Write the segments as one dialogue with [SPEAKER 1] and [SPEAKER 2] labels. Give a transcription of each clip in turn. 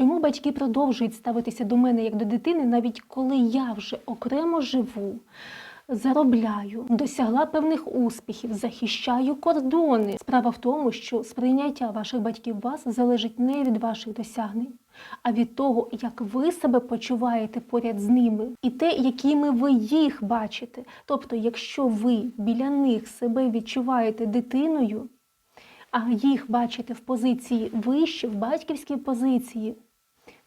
[SPEAKER 1] Чому батьки продовжують ставитися до мене як до дитини, навіть коли я вже окремо живу, заробляю, досягла певних успіхів, захищаю кордони? Справа в тому, що сприйняття ваших батьків вас залежить не від ваших досягнень, а від того, як ви себе почуваєте поряд з ними, і те, якими ви їх бачите. Тобто, якщо ви біля них себе відчуваєте дитиною, а їх бачите в позиції вище, в батьківській позиції,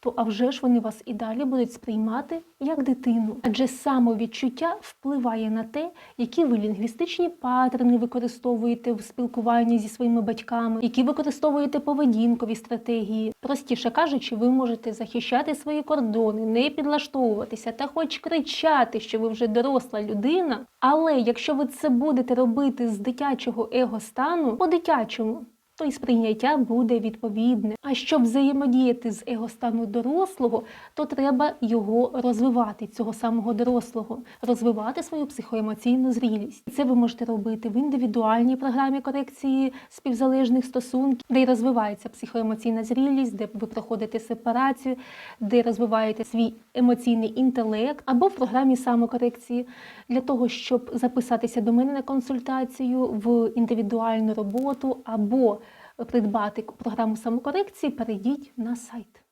[SPEAKER 1] то а вже ж вони вас і далі будуть сприймати як дитину. Адже самовідчуття впливає на те, які ви лінгвістичні паттерни використовуєте в спілкуванні зі своїми батьками, які використовуєте поведінкові стратегії. Простіше кажучи, ви можете захищати свої кордони, не підлаштовуватися та хоч кричати, що ви вже доросла людина. Але якщо ви це будете робити з дитячого его-стану, по-дитячому, то й сприйняття буде відповідне. А щоб взаємодіяти з егостану дорослого, то треба його розвивати, цього самого дорослого, розвивати свою психоемоційну зрілість. Це ви можете робити в індивідуальній програмі корекції співзалежних стосунків, де й розвивається психоемоційна зрілість, де ви проходите сепарацію, де розвиваєте свій емоційний інтелект, або в програмі самокорекції для того, щоб записатися до мене на консультацію в індивідуальну роботу або придбати програму самокорекції, перейдіть на сайт.